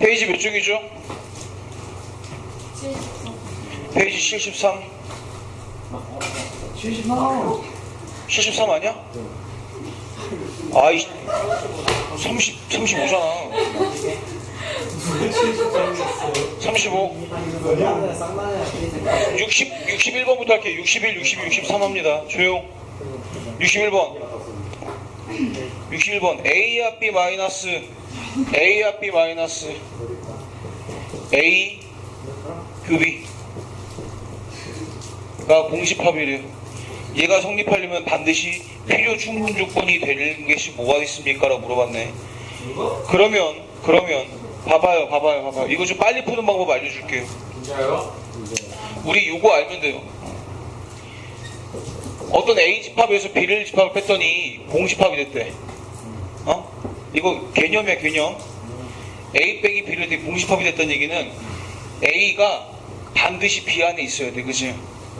페이지 몇 쪽이죠? 페이지 73. 73. 73 아니야? 아이 30 35잖아. 35. 쌍만해, 쌍만해. 60 61번부터 할게요. 61, 62, 63 합니다. 조용. 61번. 61번 A와 B 마이너스 A와 B 마이너스 A 교비가 공집합이래요. 얘가 성립하려면 반드시 필요 충분 조건이 되는 것이 뭐가 있습니까? 라고 물어봤네. 그러면 그러면 봐봐요 봐봐요 봐봐요 이거 좀 빨리 푸는 방법 알려줄게요. 진짜요? 우리 요거 알면 돼요. 어떤 A 집합에서 B를 집합을 했더니 공집합이 됐대. 어? 이거 개념이야 개념. A 빼기 B를 때 공집합이 됐다는 얘기는 A가 반드시 B 안에 있어야 돼, 그지?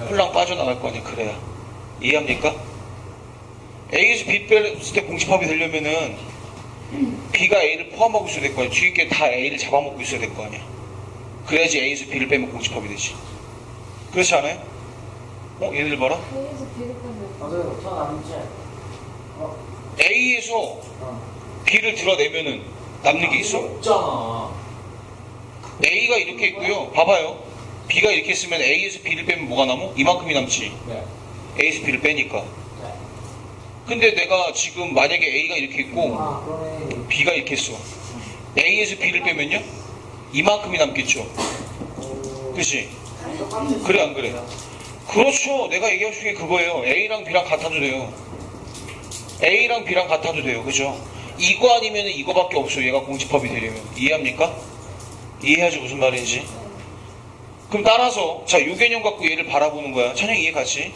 홀랑 빠져나갈 거 아니야, 그래야. 이해합니까? A에서 B 뺐을 때 공집합이 되려면은 B가 A를 포함하고 있어야 될 거 아니야. 뒤에 게 다 A를 잡아먹고 있어야 될 거 아니야. 그래야지 A에서 B를 빼면 공집합이 되지. 그렇지 않아요? 어, 얘네들 봐라. A에서 B를 빼면 맞아요. 저 남지. 어, A에서 어. B를 드러내면은 남는 게 있어? 없잖아. A가 이렇게 있고요. 봐봐요. B가 이렇게 있으면 A에서 B를 빼면 뭐가 남어? 이만큼이 남지. 네. A에서 B를 빼니까. 네. 근데 내가 지금 만약에 A가 이렇게 있고 아, 그러네. B가 이렇게 있어. A에서 B를 빼면요? 이만큼이 남겠죠. 오. 그치? 그래, 안 그래? 그렇죠. 내가 얘기할 수 있는 게 그거예요. A랑 B랑 같아도 돼요. A랑 B랑 같아도 돼요. 그죠? 이거 아니면 이거밖에 없어요. 얘가 공집합이 되려면. 이해합니까? 이해하지 무슨 말인지. 그럼 따라서 자, 요 개념 갖고 얘를 바라보는 거야. 찬영 이해 같이?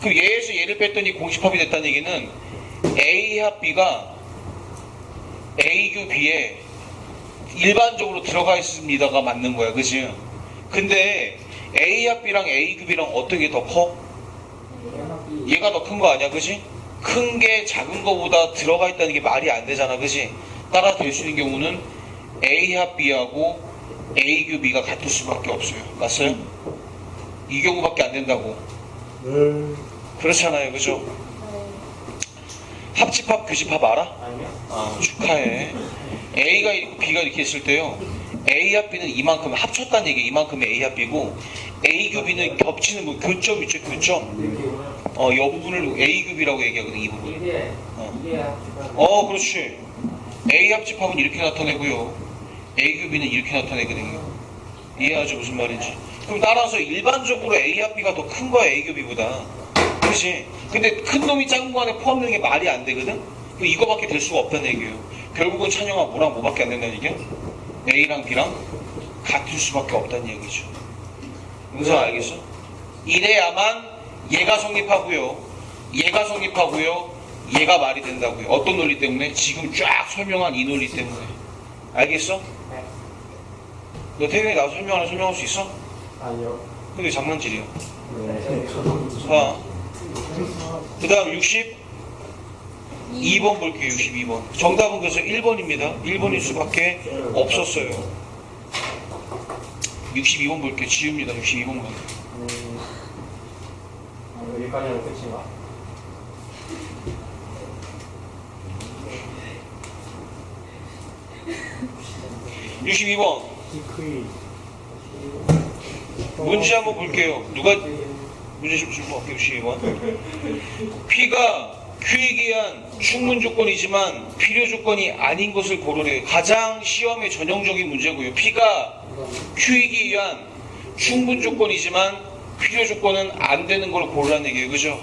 그럼 얘에서 얘를 뺐더니 공집합이 됐다는 얘기는 A 합 B가 A 교 B에 일반적으로 들어가 있습니다가 맞는 거야. 그지? 근데 A 합 B랑 A 교 B랑 어떤 게더 커? 얘가 더 큰 거 아니야, 그지? 큰 게 작은 거보다 들어가 있다는 게 말이 안 되잖아, 그지? 따라 될 수 있는 경우는 A 합 B하고 A 교 B가 같을 수밖에 없어요. 맞어요? 이 경우밖에 안 된다고. 네. 그렇잖아요, 그죠? 합집합, 교집합 알아? 아니요? 아, 축하해. A가 있고 B가 이렇게 있을 때요. A 합 B는 이만큼 합쳤다는 얘기 이만큼 A 합 B고 A 교 B는 겹치는 뭐 교점 있죠, 교점. 어, 이 부분을 A 급이라고 얘기하거든, 이 부분. 어. 어, 그렇지. A 합집합은 이렇게 나타내고요. A 급이는 이렇게 나타내거든요. 이해하죠, 무슨 말인지. 그럼 따라서 일반적으로 A 합 B가 더 큰 거야, A 급이보다. 그렇지. 근데 큰 놈이 작은 거 안에 포함되는 게 말이 안 되거든? 그럼 이거밖에 될 수가 없다는 얘기예요. 결국은 찬영아 뭐랑 뭐밖에 안 된다는 얘기야? A랑 B랑 같을 수밖에 없다는 얘기죠. 은서 알겠어? 이래야만 얘가 성립하고요. 얘가 성립하고요. 얘가 말이 된다고요. 어떤 논리 때문에? 지금 쫙 설명한 이 논리 때문에. 알겠어? 네. 너 태경이 나도 설명 하나 설명할 수 있어? 아니요. 근데 장난질이야. 네. 자, 그 다음 62번 볼게요. 62번. 정답은 그래서 1번입니다. 1번일 수밖에 없었어요. 62번 볼게요. 지웁니다. 62번 번. 음, 여기까지는 끝인가? 62번. 디크이. 문제 한번 볼게요. 누가 문제 좀 주고 갈게요. 62번. P가 Q에 의한 충분 조건이지만 필요 조건이 아닌 것을 고르래요. 가장 시험의 전형적인 문제고요. P가 Q에 의한 충분 조건이지만 필요 조건은 안 되는 걸 고르라는 얘기예요. 그죠?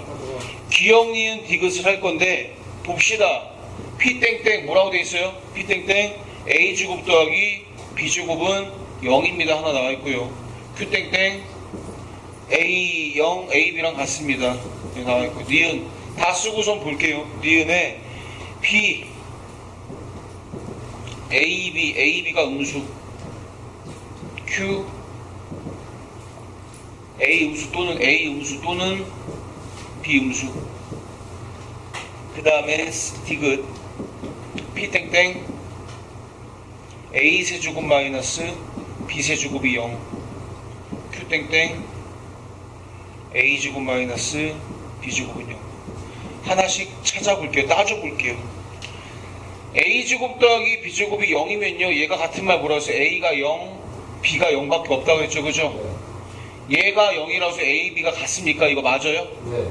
기억, 니은, 디귿을 할 건데 봅시다. P 땡땡 뭐라고 돼 있어요? P 땡땡 A 제곱 더하기 B 제곱은 0입니다. 하나 나와 있고요. Q 땡땡 A 0 A B랑 같습니다. 여기 나와 있고 니은 다 쓰고선 볼게요. 니은에 P A B A B가 음수 Q A 음수 또는 A 음수 또는 B 음수. 그 다음에 디귿. P 땡땡. A 세제곱 마이너스 B 세제곱이 0 Q 땡땡. A 제곱 마이너스 B 제곱은 0 하나씩 찾아볼게요. 따져볼게요. A 제곱 더하기 B 제곱이 0이면요. 얘가 같은 말 뭐라고 했어요? A가 0 B가 0밖에 없다고 했죠. 그죠 얘가 0이라서 A, B가 같습니까 이거 맞아요? 네.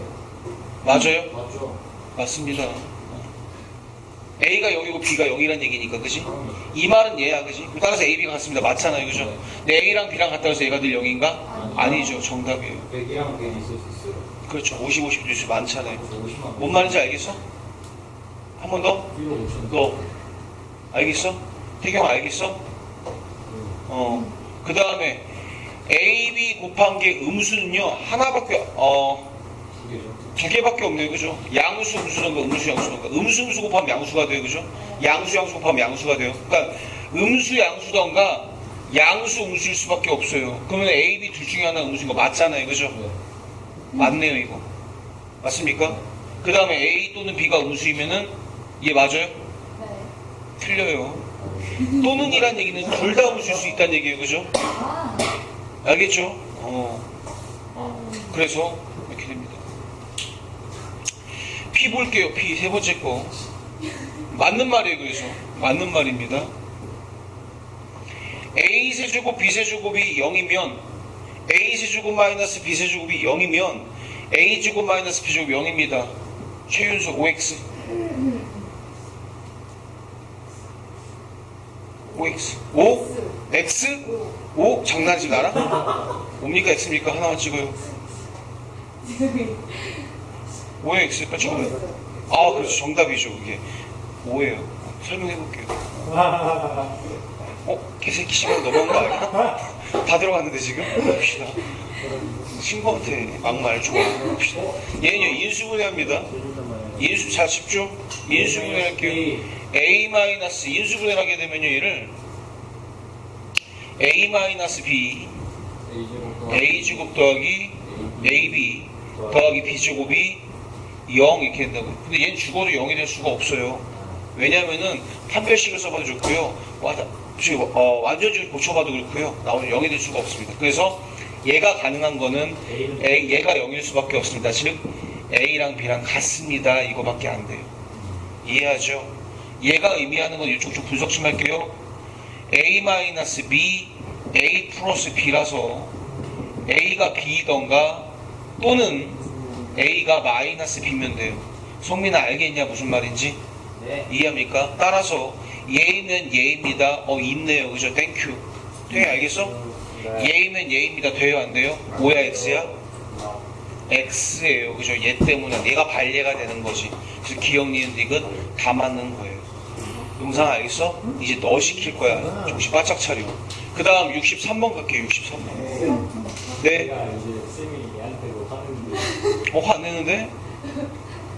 맞아요? 맞죠? 맞습니다. A가 0이고 B가 0이란 얘기니까, 그지? 이 말은 얘야, 그지? 따라서 A, B가 같습니다. 맞잖아요, 그죠? 근데 A랑 B랑 같다고 해서 얘가 늘 0인가? 아니죠, 정답이에요. 100이랑 100이 있을 수 있어요. 그렇죠, 50, 50 뉴스 많잖아요. 그래서 50만 뭔 말인지 알겠어? 한 번 더? 1억 5천. 너. 알겠어? 태경 알겠어? 어. 그 다음에 A, B 곱한 게 음수는요, 하나밖에, 어, 두 개밖에 없네요, 그죠? 양수, 음수던가, 음수, 양수던가. 음수, 음수 곱하면 양수가 돼요, 그죠? 양수, 양수 곱하면 양수가 돼요. 그러니까 음수, 양수던가 양수, 음수일 수밖에 없어요. 그러면 A, B 둘 중에 하나 음수인 거 맞잖아요, 그죠? 네. 맞네요, 이거. 맞습니까? 그 다음에 A 또는 B가 음수이면은 얘 맞아요? 네. 틀려요. 또는 이란 얘기는 둘 다 음수일 수 있다는 얘기예요, 그죠? 아, 알겠죠? 어. 그래서 이렇게 됩니다. P 볼게요. P 세 번째 거. 맞는 말이에요. 그래서 맞는 말입니다. A 세제곱 B 세제곱이 0이면 A 세제곱 마이너스 B 세제곱이 0이면 A 제곱 마이너스 B 제곱 0입니다. 최윤수 OX. OX. O? X? 오? 장난하지 나라? 뭡니까 X입니까? 하나만 찍어요. 오에 X 빨리 찍어요. 아, 그렇죠. 정답이죠. 그게. 오예요. 설명해 볼게요. 어? 개새끼 시간 넘어간 거 아니야? 다 들어갔는데 지금? 봅시다. 친구한테 막말 좋아. 봅시다. 얘는요, 인수분해합니다. 인수, 자, 집중. 인수분해할게요. A 마이너스 인수분해를 하게 되면요, 얘를 A 마이너스 B A 제곱 더하기 AB 더하기 B 제곱이 0 이렇게 된다고. 근데 얘는 죽어도 0이 될 수가 없어요. 왜냐면은 판별식을 써봐도 좋고요. 어, 완전주의 고쳐봐도 그렇고요. 나오는 0이 될 수가 없습니다. 그래서 얘가 가능한 거는 A, 얘가 0일 수밖에 없습니다. 즉 A랑 B랑 같습니다. 이거밖에 안 돼요. 이해하죠? 얘가 의미하는 건 이쪽 좀 분석 좀 할게요. A-B, A 플러스 B라서 A가 B이던가 또는 A가 마이너스 B면 돼요. 성민아 알겠냐 무슨 말인지? 네. 이해합니까? 따라서 얘면 얘입니다. 어 있네요. 그죠? 땡큐. 돼 알겠어? 네. 얘면 얘입니다. 돼요 안 돼요? 뭐야 X야? X예요. 그죠? 얘 때문에 얘가 반례가 되는 거지. 그래서 기억, 니은, 디귿 다 맞는 거예요. 영상 알겠어? 이제 너 시킬 거야. 정신 바짝 차려. 그 다음 63번 갈게요. 63번. 네. 어, 화안 내는데?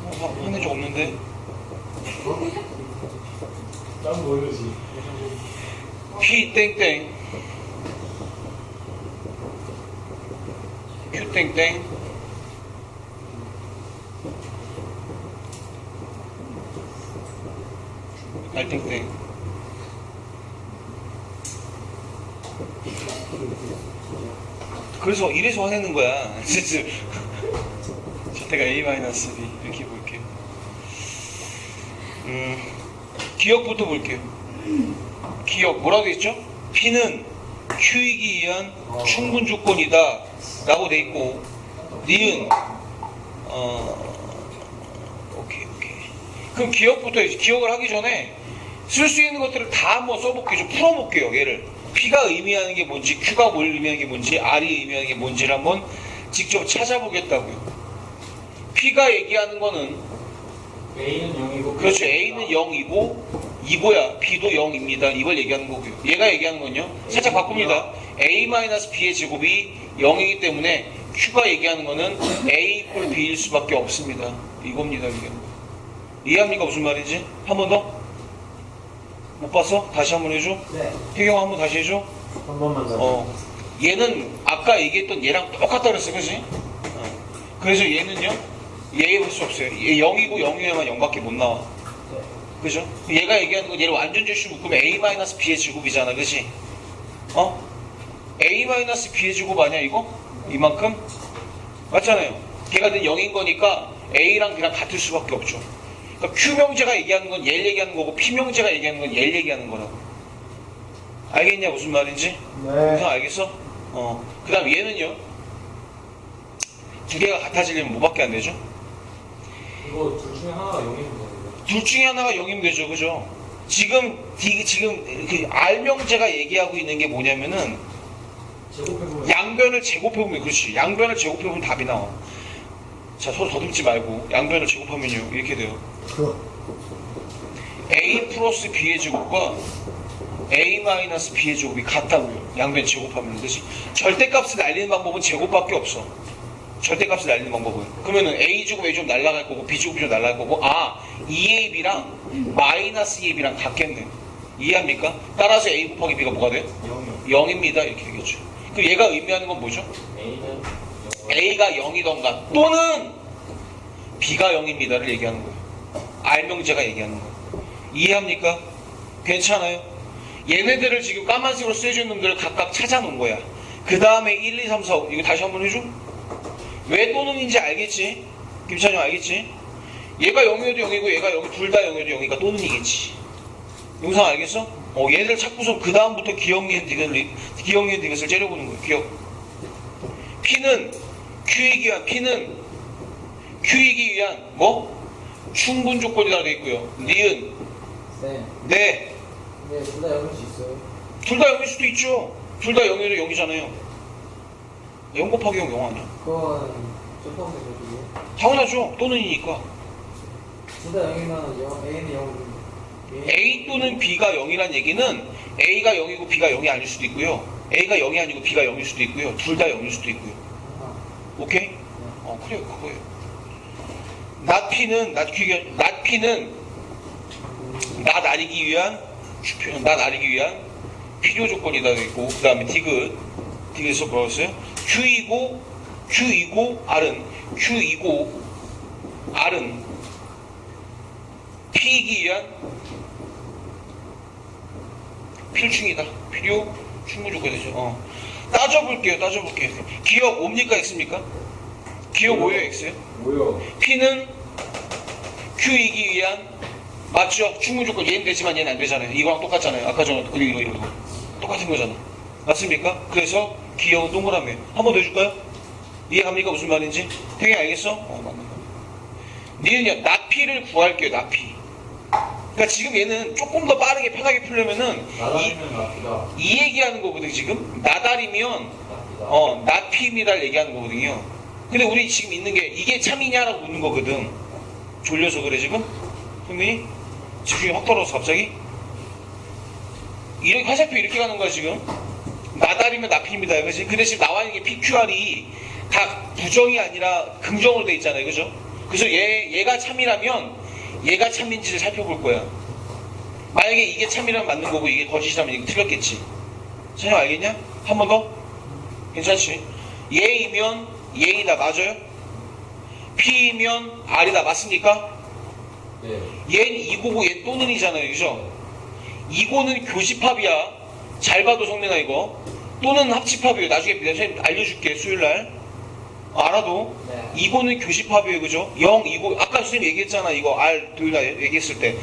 어, 화, 화낸 적 없는데? 난 모르지. P 땡땡 Q 땡땡 땡땡 그래서 이래서 화내는 거야. 진짜. 저때가 A-B 이렇게 볼게요. 음, 기억부터 볼게요. 기억. 뭐라고 돼 있죠? P는 Q이기 위한 충분 조건이다. 라고 돼 있고 니은 어 오케이 오케이. 그럼 기억부터 기억을 하기 전에 쓸 수 있는 것들을 다 한번 써볼게요 좀 풀어볼게요 얘를 P가 의미하는 게 뭔지 Q가 뭘 의미하는 게 뭔지 R이 의미하는 게 뭔지를 한번 직접 찾아보겠다고요 P가 얘기하는 거는 A는 0이고 그렇죠. A는 0이고 이거야. B도 0입니다. 이걸 얘기하는 거고요. 얘가 얘기하는 건요. 살짝 바꿉니다. A-B의 제곱이 0이기 때문에 Q가 얘기하는 거는 A 이퀄 B일 수밖에 없습니다. 이겁니다. 이게. 이해합니까? 무슨 말인지? 한 번 더? 못 봤어? 다시 한번 해줘. 네. 태경 한번 다시 해줘. 한 번만 더. 어. 얘는 아까 얘기했던 얘랑 똑같다 그랬어. 그지? 어. 그래서 얘는요. 얘할수 없어요. 얘 0이고 0이어야만 0밖에 못 나와. 네. 그죠? 얘가 얘기하는 건 얘를 완전 절수 묶으면 A-B의 제곱이잖아. 그지? 어? A-B의 제곱 아니야, 이거? 이만큼? 맞잖아요. 걔가 는 0인 거니까 A랑 B랑 같을 수밖에 없죠. 그러니까 Q명제가 얘기하는 건 얘를 얘기하는 거고 P명제가 얘기하는 건 얘를 얘기하는 거라고. 알겠냐, 무슨 말인지? 무슨 알겠어? 어. 그 다음 얘는요? 두 개가 같아지려면 뭐밖에 안 되죠? 이거 둘 중에 하나가 0이면 되는데. 둘 중에 하나가 0이면 되죠, 그죠? 지금, 디- 지금, 그, R명제가 얘기하고 있는 게 뭐냐면은, 제곱해보면 양변을 제곱해보면, 그렇지. 양변을 제곱해보면 답이 나와. 자, 서로 더듬지 말고, 양변을 제곱하면요, 이렇게 돼요. A 플러스 B의 제곱과 A 마이너스 B의 제곱이 같다고요. 양변 제곱하면, 그렇지? 절대값을 날리는 방법은 제곱밖에 없어. 절대값을 날리는 방법은. 그러면은 A 제곱 A 제곱 날라갈 거고, B 제곱 B 제곱 날라갈 거고, 아, 2AB랑 마이너스 2AB랑 같겠네. 이해합니까? 따라서 A 곱하기 B가 뭐가 돼요? 0이요. 0입니다. 이렇게 되겠죠. 그럼 얘가 의미하는 건 뭐죠? 0. A가 0이던가 또는 B가 0입니다를 얘기하는 거예요. R명제가 얘기하는 거예요. 이해합니까? 괜찮아요? 얘네들을 지금 까만색으로 쓰여준 놈들을 각각 찾아놓은 거야. 그 다음에 1, 2, 3, 4, 5 이거 다시 한번 해줘? 왜 또는인지 알겠지? 김찬영 알겠지? 얘가 0이어도 0이고 얘가 0, 둘다 0이어도 0이니까 또는 이겠지. 영상 알겠어? 어, 얘들 찾고서 그 다음부터 기억니은 디귿을, 기억니은 디귿을 째려보는 거예요. 기억. P는 Q이기 위한 P는 Q이기 위한 뭐? 충분 조건이라 되어 있고요. 니은 네. 네. 근데 둘다 0일 수 있어요. 둘다 0일 수도 있죠. 둘다 0이어도 0이잖아요. 0 곱하기 0, 0 아니야? 그건 좀 포함되죠, 당연하죠. 또는 이니까. 둘다 0이면 0, A는 0. A 또는 B가 0이란 얘기는 A가 0이고 B가 0이 아닐 수도 있고요. A가 0이 아니고 B가 0일 수도 있고요. 둘 다 0일 수도 있고요. 오케이? 어, 그래요. 그거예요. Q, not P는 not 아리기 위한, not 아리기 위한 필요 조건이다 있고, 그 다음에 디귿, 디귿에서 뭐였어요? Q이고, Q이고, R은, Q이고, R은 P이기 위한 필충이다. 필요 충분 조건이죠. 어. 따져볼게요. 따져볼게요. 기억 옵니까? X입니까? 기억 뭐예요? X요? 뭐요? P는 Q이기 위한 맞죠? 충분 조건 얘는 되지만 얘는 안 되잖아요. 이거랑 똑같잖아요. 아까 전 그리고 이거 이거 똑같은 거잖아. 맞습니까? 그래서 기억은 동그라미에요. 한번 더 해줄까요? 이해갑니까? 무슨 말인지? 되게 알겠어? 어, 맞는 거. 니은요, 나피를 구할게요, 나피. 그러니까 지금 얘는 조금 더 빠르게 편하게 풀려면은 이, 나다리면 나쁘다. 이 얘기하는 거거든, 지금. 나달이면 나쁘다. 어, 나피입니다를 얘기하는 거거든요. 근데 우리 지금 있는 게 이게 참이냐라고 묻는 거거든. 졸려서 그래 지금? 형님이 집중이 확 떨어져 갑자기? 이렇게 화살표 이렇게 가는 거야 지금? 나달이면 나피입니다. 그지? 근데 지금 나와 있는 게 PQR이 다 부정이 아니라 긍정으로 돼 있잖아요. 그죠? 그래서 얘, 얘가 참이라면 얘가 참인지를 살펴볼 거야. 만약에 이게 참이라면 맞는 거고 이게 거짓이라면 이거 틀렸겠지. 선생 알겠냐? 한 번 더? 괜찮지? 얘이면 얘이다 맞아요? P이면 R이다 맞습니까? 네. 얘는 이고고 얘 또는 이잖아요 그죠? 이고는 교집합이야 잘 봐도 성민아 이거 또는 합집합이에요 나중에 선생님 알려줄게 수요일날 알아도 네. 이고는 교집합이에요 그죠? 0, 이고 아까 선생님 얘기했잖아 이거 R 토요일 날 얘기했을 때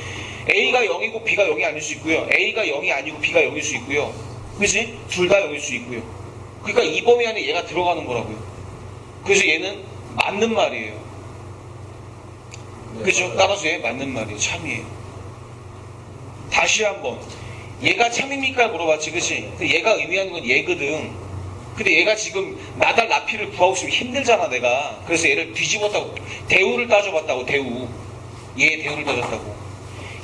A가 0이고 B가 0이 아닐 수 있고요 A가 0이 아니고 B가 0일 수 있고요 그지? 둘 다 0일 수 있고요 그러니까 이 범위 안에 얘가 들어가는 거라고요 그래서 얘는 맞는 말이에요 네, 그죠? 맞아요. 따라서 얘 맞는 말이에요. 참이에요. 다시 한번. 얘가 참입니까? 물어봤지, 그치? 근데 얘가 의미하는 건 얘거든. 근데 얘가 지금 나달 나피를 구하고 있으면 힘들잖아, 내가. 그래서 얘를 뒤집었다고. 대우를 따져봤다고, 대우. 얘 대우를 따졌다고.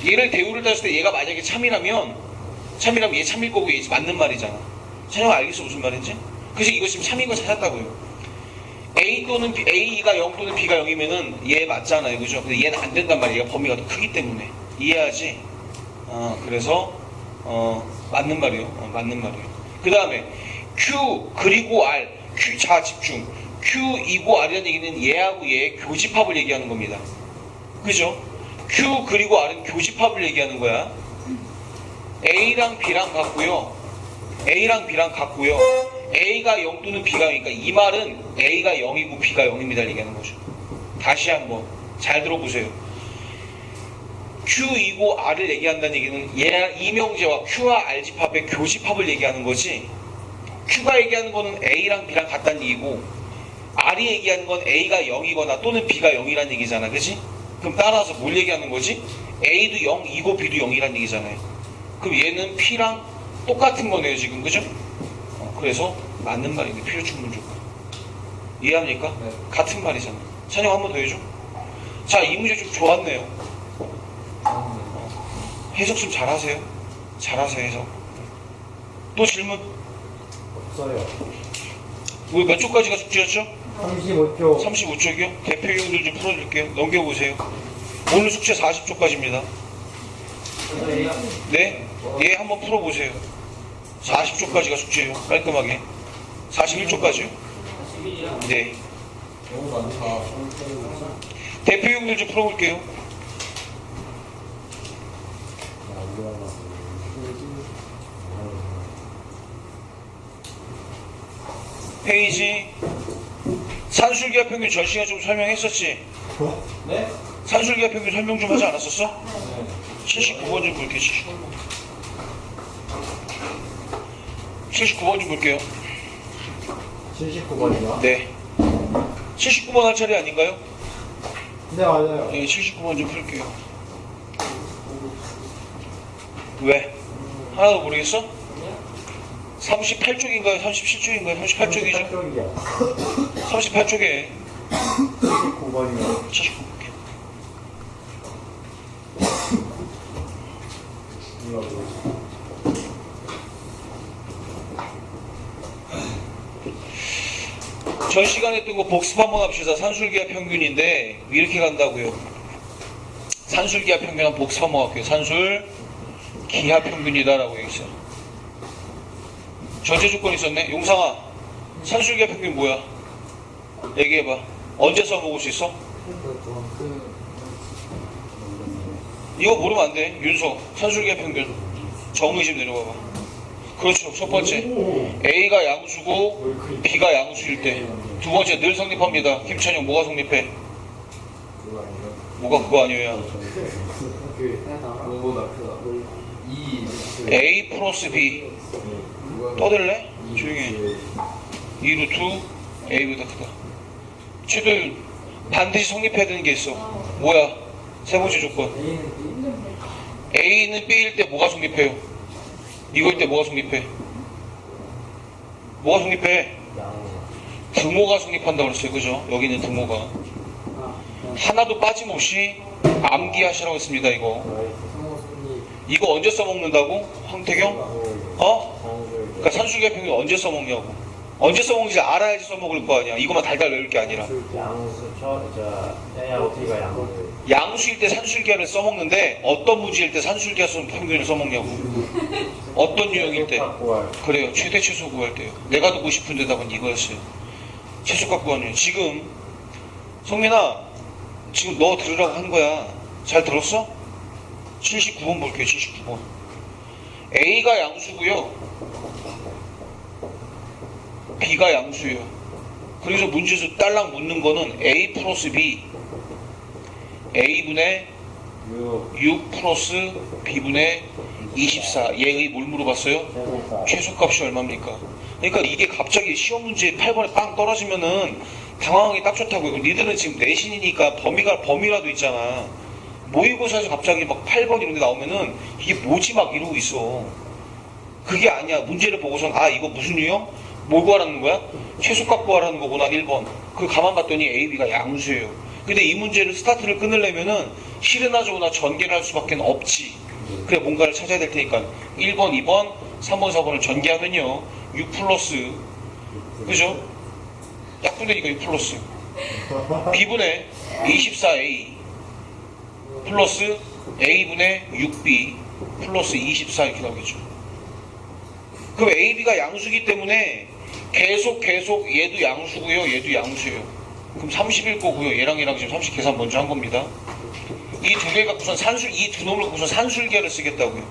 얘를 대우를 따졌을 때 얘가 만약에 참이라면, 참이라면 얘 참일 거고 얘 맞는 말이잖아. 찬영 알겠어, 무슨 말인지? 그래서 이거 지금 참인 거 찾았다고요. A 또는 B, A가 0 또는 B가 0이면은 얘 맞잖아요. 그죠? 근데 얘는 안 된단. 얘가 범위가 더 크기 때문에. 이해하지? 어, 그래서, 어, 맞는 말이요. 어, 맞는 말이요. 그 다음에, Q, 그리고 R. Q, 자, 집중. Q이고 R이라는 얘기는 얘하고 얘의 교집합을 얘기하는 겁니다. 그죠? Q 그리고 R은 교집합을 얘기하는 거야. A랑 B랑 같고요. A랑 B랑 같고요. A가 0 또는 B가 0이니까 이 말은 A가 0이고 B가 0입니다 얘기하는 거죠. 다시 한번 잘 들어보세요. Q이고 R을 얘기한다는 얘기는 얘 이명제와 Q와 R 집합의 교집합을 얘기하는 거지. Q가 얘기하는 거는 A랑 B랑 같다는 얘기고 R이 얘기하는 건 A가 0이거나 또는 B가 0이라는 얘기잖아. 그지? 그럼 따라서 뭘 얘기하는 거지? A도 0이고 B도 0이라는 얘기잖아요. 그럼 얘는 P랑 똑같은 거네요, 지금. 그죠? 어, 그래서 맞는 말인데 필요 충분 조건. 이해합니까? 네. 같은 말이잖아. 찬영 한 번 더 해줘. 자, 이 문제 좀 좋았네요. 해석 좀 잘하세요. 잘하세요, 해석. 또 질문. 없어요. 우리 몇 쪽까지가 숙제였죠? 35조. 35쪽이요? 대표 이용들 좀 풀어줄게요. 넘겨보세요. 오늘 숙제 40쪽까지입니다. 네? 예, 한번 풀어보세요. 40쪽까지가 숙제예요. 깔끔하게. 41쪽까지요? 네. 너무 많다. 대표 이용들 좀 풀어볼게요. 페이지 산술기하 평균 전 시간 좀 설명했었지? 네? 산술기하 평균 설명 좀 하지 않았었어? 네. 79번 좀 볼게요. 79번. 79번 좀 볼게요. 79번이요? 네. 79번 할 차례 아닌가요? 네, 맞아요. 네, 79번 좀 풀게요. 왜? 하나도 모르겠어? 38쪽인가요? 37쪽인가요? 38쪽이죠? 쪽이요. 38쪽에 79번이요. 79 볼게요. 이거 뭐지? 전 시간에 했던 거 복습 한번 합시다. 산술기하 평균인데 이렇게 간다고요. 산술기하 평균 한 복습 한번 할게요. 산술 기하 평균이다라고 얘기했어요. 전제 조건 있었네. 용상아, 산술기하 평균 뭐야? 얘기해봐. 언제 써먹을 수 있어? 이거 모르면 안 돼. 윤서, 산술기하 평균. 정의심 내려봐봐. 그렇죠. 첫 번째. A가 양수고 B가 양수일 때. 두 번째 늘 성립합니다. 김찬영 뭐가 성립해? 뭐가 그거 아니에요? A 플러스 B 떠들래? 조용히 해. 2루트 A보다 크다. 최도윤 반드시 성립해야 되는 게 있어. 뭐야? 세 번째 조건. A는 B일 때 뭐가 성립해요? 이거일 때 뭐가 성립해? 뭐가 성립해? 양. 등호가 성립한다고 그랬어요. 그죠? 여기는 등호가. 하나도 빠짐없이 암기하시라고 했습니다. 이거. 이거 언제 써먹는다고? 황태경? 어? 그러니까 평균 언제 써먹냐고. 언제 써먹는지 알아야지 써먹을 거 아니야. 이거만 달달 외울 게 아니라. 양수, 저, 저, B가 양수. 양수일 때 산술기하를 써먹는데 어떤 문제일 때 산술기하 평균을 써먹냐고. 어떤 유형일 때. 그래요. 최대 최소 구할 때요. 내가 듣고 싶은 대답은 이거였어요. 최소 갖고 하는 지금 성민아 지금 너 들으라고 한 거야. 잘 들었어? 79번 볼게요. 79번. A가 양수고요. B가 양수예요. 그래서 문제에서 딸랑 묻는 거는 A 플러스 B A분의 6. 6 플러스 B분의 24 얘의 뭘 물어봤어요? 최소값이 얼마입니까? 그러니까 이게 갑자기 시험 문제 8번에 빵 떨어지면은 당황하기 딱 좋다고요. 니들은 지금 내신이니까 범위가 범위라도 있잖아. 모의고사에서 갑자기 막 8번 이런 데 나오면은 이게 뭐지 막 이러고 있어. 그게 아니야. 문제를 보고선 아 이거 무슨 유형? 뭘 구하라는 거야? 최소값 구하라는 거구나 1번. 그 가만 봤더니 A, B가 양수예요. 근데 이 문제를 스타트를 끊으려면은 저거나 전개를 할 수밖에 없지. 그래 뭔가를 찾아야 될 테니까. 1번, 2번, 3번, 4번을 전개하면요. 6 플러스. 그죠? 약분되니까 6 플러스. B분의 24A 플러스 A분의 6B 플러스 24 이렇게 나오겠죠. 그럼 AB가 양수기 때문에 계속 계속 얘도 양수고요. 얘도 양수예요 그럼 31 거고요 얘랑 얘랑 지금 30 계산 먼저 한 겁니다 이 두개 갖고선 산술 이 두 놈을 갖고선 산술계를 쓰겠다고요.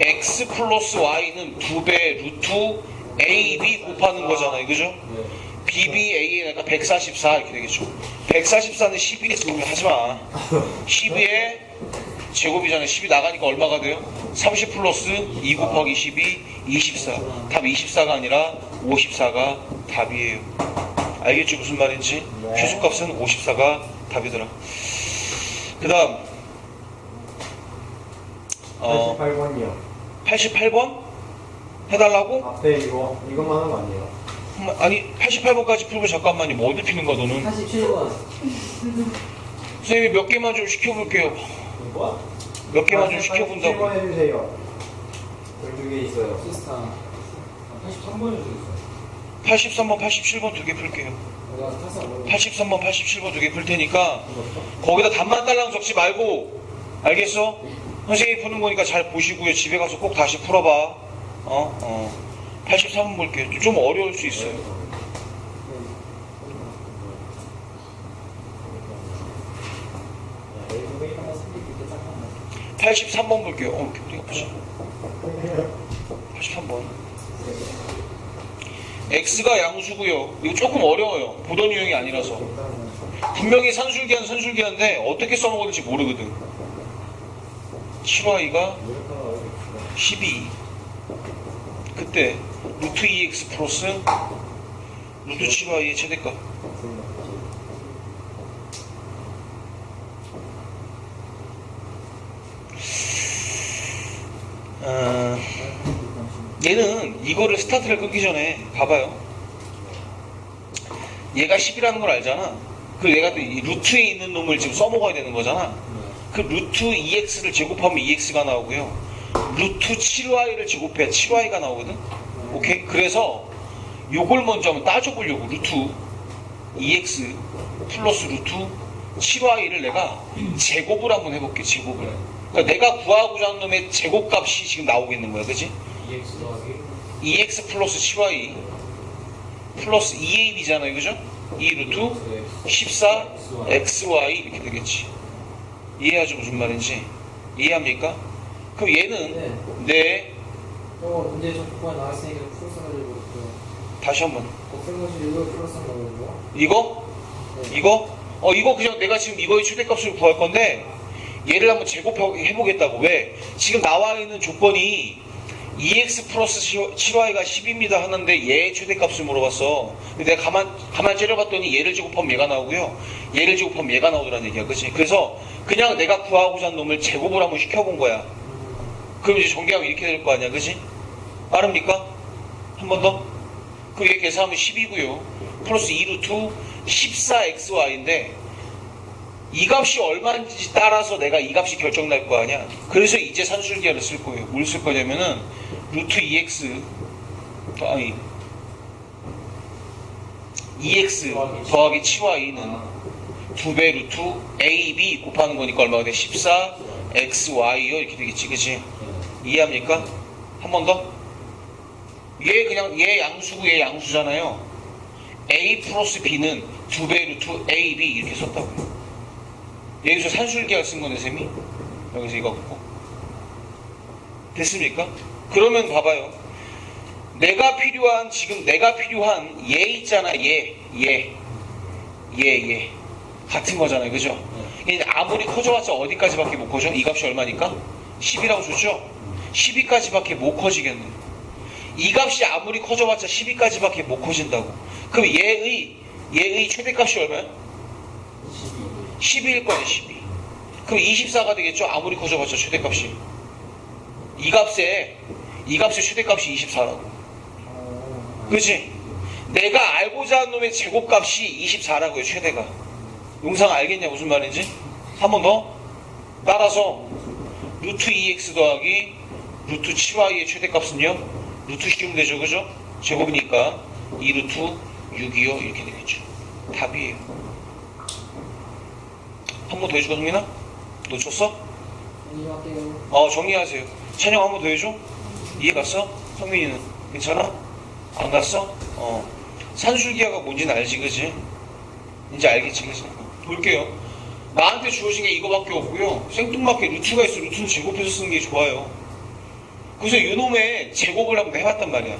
x 플러스 y는 두배 루트 ab 곱하는 거잖아요, 그죠? 네. BBA가 144 이렇게 되겠죠. 144는 12에 제곱이 하지 마. 12에 제곱이잖아요. 12 나가니까 얼마가 돼요? 30 플러스 2 곱하기 12, 24. 답 24가 아니라 54가 답이에요. 알겠죠? 무슨 말인지? 네. 최소값은 54가 답이더라. 그 다음, 어, 88번이요. 88번? 해달라고? 앞에 이거, 이것만 하는 거 아니에요? 음, 아니, 88번까지 풀고 잠깐만요. 뭐 어디 피는 거야, 너는? 87번. 선생님이 몇 개만 좀 시켜볼게요. 이거? 몇 개만 좀 시켜본다고. 7번 해주세요. 여기 두개 있어요. 시스타. 83번이 있어요. 83번, 87번 두 개 풀게요. 내가 타사 모르 83번, 87번 두 개 풀 테니까 거기다 답만 딸랑 적지 말고 알겠어? 선생님이 푸는 거니까 잘 보시고요. 집에 가서 꼭 다시 풀어봐. 어? 어. 83번 볼게요. 좀 어려울 수 있어요. 네, 여기 두개 하나 생기기 때 잠깐만. 83번 볼게요. 어, 우리가 보자. 83번. X가 양수고요. 이거 조금 어려워요. 보던 유형이 아니라서. 분명히 산술기한 산술기한데 어떻게 써먹었는지 모르거든. 7y가 12. 그때 루트 2x 플러스 루트 7y의 최대값. 어, 얘는 이거를 스타트를 끊기 전에 봐봐요. 얘가 10이라는 걸 알잖아. 그 얘가 또이 루트에 있는 놈을 지금 써먹어야 되는 거잖아. 그 루트 2x를 제곱하면 2x가 나오고요. 루트 7y를 제곱해야 7y가 나오거든. 오케이? 그래서 요걸 먼저 한번 따져보려고 루트 2x 플러스 루트 7y를 내가 제곱을 한번 해볼게 제곱을. 그러니까 내가 구하고자 하는 놈의 제곱값이 지금 나오겠는 거야, 그지? EX 더하기 2x 플러스 7y 플러스 2ab잖아요, 그죠? 2 루트 14 xy 이렇게 되겠지. 이해하죠? 무슨 말인지? 이해합니까? 그럼 얘는 네. 저거 문제 좀 그거 나왔으니까 풀어서가지고 그 다시 한번. 가지고 이거? 네. 이거? 어 이거 그냥 내가 지금 이거의 최대값을 구할 건데 얘를 한번 제곱해 보겠다고. 왜? 지금 나와 있는 조건이 2x 플러스 7y가 10입니다 하는데 얘의 최대값을 물어봤어. 근데 내가 가만 가만 째려봤더니 얘를 제곱하면 얘가 나오고요. 얘를 제곱하면 얘가 나오더라는 얘기야, 그렇지? 그래서 그냥 내가 구하고자 하는 놈을 제곱을 한번 시켜본 거야. 그럼 이제 전개하면 이렇게 될 거 아니야, 그렇지? 빠릅니까? 한 번 더? 얘 계산하면 10이고요. 플러스 2루트 14xy인데 이 값이 얼마인지 따라서 내가 이 값이 결정 날 거 아니야. 그래서 이제 산술기하를 쓸 거예요. 뭘 쓸 거냐면은 루트 2x 아니 2x 더하기 7y는 두배 루트 ab 곱하는 거니까 얼마가 돼? 14 xy요 이렇게 되겠지, 그치? 이해합니까? 한 번 더. 얘 그냥 얘 양수고 얘 양수잖아요. a 플러스 b는 두배 루트 ab 이렇게 썼다고요. 여기서 산술기가 쓴 거네, 쌤이? 여기서 이거 갖고. 됐습니까? 그러면 봐봐요. 내가 필요한, 지금 내가 필요한 얘 있잖아, 얘. 얘. 얘, 얘. 같은 거잖아요, 그죠? 이게 아무리 커져봤자 어디까지밖에 못 커져? 이 값이 얼마니까? 10이라고 줬죠? 12까지밖에 못 커지겠네. 이 값이 아무리 커져봤자 12까지밖에 못 커진다고. 그럼 얘의, 얘의 최대값이 얼마야? 12일 거예요, 12. 그럼 24가 되겠죠? 아무리 커져봤자 최대값이. 이 값에, 이 값의 최대값이 24라고. 그치? 내가 알고자 하는 놈의 제곱값이 24라고요, 최대가. 용상 알겠냐, 무슨 말인지? 한 번 더. 따라서, 루트 2x 더하기 루트 7y의 최대값은요? 루트 씌우면 되죠, 그죠? 제곱이니까 2루트 6이요, 이렇게 되겠죠. 답이에요. 한 번 더 해줄까, 성민아? 놓쳤어? 어, 정리하세요. 찬영 한 번 더 해줘? 이해 갔어? 성민이는? 괜찮아? 안 갔어? 어. 산술기하가 뭔지는 알지, 그지? 이제 알겠지, 그지? 볼게요. 나한테 주어진 게 이거밖에 없고요. 생뚱맞게 루트가 있어 루트는 제곱해서 쓰는 게 좋아요. 그래서 이놈의 제곱을 한번 해봤단 말이야.